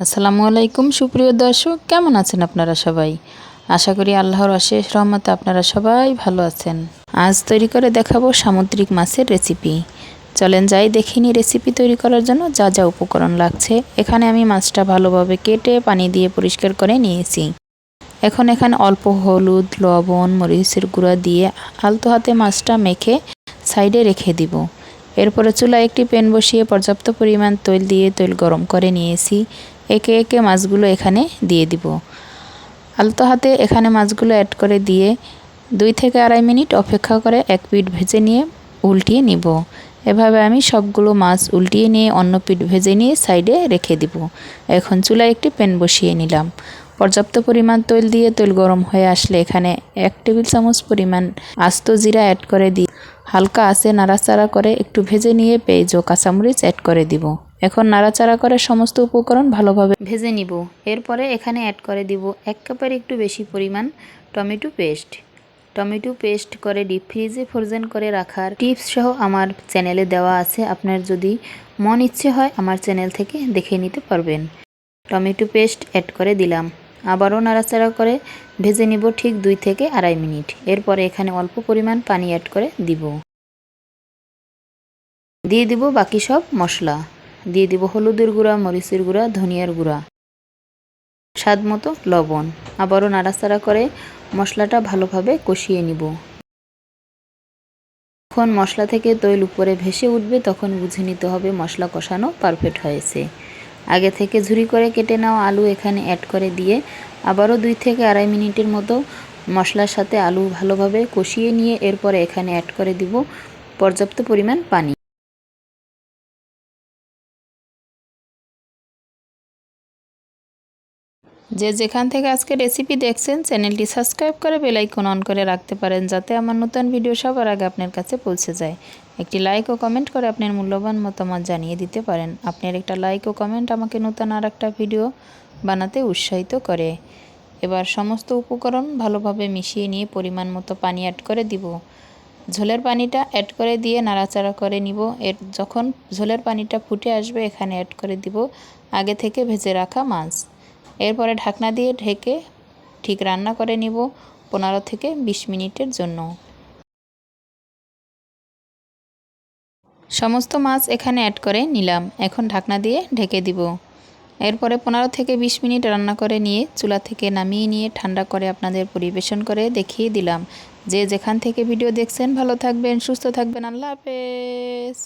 আসসালামু আলাইকুম, সুপ্রিয় দর্শক। কেমন আছেন আপনারা সবাই? আশা করি আল্লাহর অশেষ রহমতে আপনারা সবাই ভালো আছেন। আজ তৈরি করে দেখাবো সামুদ্রিক মাছের রেসিপি চলেন যাই দেখিনি রেসিপি তৈরি করার জন্য যা যা উপকরণ লাগছে। এখানে আমি মাছটা ভালোভাবে কেটে পানি দিয়ে পরিষ্কার করে নিয়েছি। এখন এখানে অল্প হলুদ, লবণ, মরিচের গুঁড়া দিয়ে আলতো হাতে মাছটা মেখে সাইডে রেখে দিব। এরপরে চুলায় একটি প্যান বসিয়ে পর্যাপ্ত পরিমাণ তৈল দিয়ে তৈল গরম করে নিয়েছি। একে একে মাছগুলো এখানে দিয়ে দিব। আলতো হাতে এখানে মাছগুলো অ্যাড করে দিয়ে দুই থেকে আড়াই মিনিট অপেক্ষা করে এক পিঠ ভেজে নিয়ে উল্টিয়ে নিব। এভাবে আমি সবগুলো মাছ উল্টিয়ে নিয়ে অন্য পিঠ ভেজে নিয়ে সাইডে রেখে দিব। এখন চুলায় একটি প্যান বসিয়ে নিলাম। পর্যাপ্ত পরিমাণ তৈল দিয়ে তৈল গরম হয়ে আসলে এখানে এক টেবিল চামচ পরিমাণ আস্ত জিরা অ্যাড করে দিই হালকা আছে নাড়াচাড়া করে একটু ভেজে নিয়ে পেঁয়াজ ও কাঁচামরিচ অ্যাড করে দিব। এখন নাড়াচাড়া করে সমস্ত উপকরণ ভালোভাবে ভেজে নিব। এরপরে এখানে অ্যাড করে দিব এক কাপের একটু বেশি পরিমাণ টমেটো পেস্ট টমেটো পেস্ট করে ডিপ ফ্রিজে ফ্রোজেন করে রাখার টিপস সহ আমার চ্যানেলে দেওয়া আছে। আপনার যদি মন ইচ্ছে হয় আমার চ্যানেল থেকে দেখে নিতে পারবেন। টমেটো পেস্ট অ্যাড করে দিলাম। আবারও নাড়াচাড়া করে ভেজে নিব ঠিক দুই থেকে আড়াই মিনিট। এরপরে এখানে অল্প পরিমাণ পানি অ্যাড করে দিব। দিয়ে দিব বাকি সব মশলা। দিয়ে দিব হলুদের গুঁড়া, মরিচের গুঁড়া, ধনিয়ার গুঁড়া। স্বাদ মতো লবণ। আবারও নাড়াচাড়া করে মশলাটা ভালোভাবে কষিয়ে নিব। যখন মশলা থেকে তৈল উপরে ভেসে উঠবে, তখন বুঝে নিতে হবে মশলা কষানো পারফেক্ট হয়েছে। আগে থেকে ঝুরি করে কেটে নেওয়া আলু এখানে অ্যাড করে দিয়ে আবারও দুই থেকে আড়াই মিনিটের মতো মশলার সাথে আলু ভালোভাবে কষিয়ে নিয়ে এরপরে এখানে অ্যাড করে দিব পর্যাপ্ত পরিমাণ পানি। যে যেখান থেকে আজকে রেসিপি দেখছেন চ্যানেলটি সাবস্ক্রাইব করে বেলাইকন অন করে রাখতে পারেন, যাতে আমার নতুন ভিডিও সবার আগে আপনার কাছে পৌঁছে যায়। একটি লাইক ও কমেন্ট করে আপনার মূল্যবান মতামত জানিয়ে দিতে পারেন। আপনার একটা লাইক ও কমেন্ট আমাকে নতুন আর একটা ভিডিও বানাতে উৎসাহিত করে। এবার সমস্ত উপকরণ ভালোভাবে মিশিয়ে নিয়ে পরিমাণ মতো পানি অ্যাড করে দিব। ঝোলের পানিটা অ্যাড করে দিয়ে নাড়াচাড়া করে নিব। এর যখন ঝোলের পানিটা ফুটে আসবে, এখানে অ্যাড করে দিব আগে থেকে ভেজে রাখা মাছ। এরপরে ঢাকনা দিয়ে ঢেকে ঠিক রান্না করে নিব পনেরো থেকে বিশ মিনিটের জন্য। সমস্ত মাছ এখানে অ্যাড করে নিলাম। এখন ঢাকনা দিয়ে ঢেকে দিব। এরপরে পনেরো থেকে বিশ মিনিট রান্না করে নিয়ে চুলা থেকে নামিয়ে নিয়ে ঠান্ডা করে আপনাদের পরিবেশন করে দেখিয়ে দিলাম। যে যেখান থেকে ভিডিও দেখছেন ভালো থাকবেন, সুস্থ থাকবেন। আল্লাহ হাফেজ।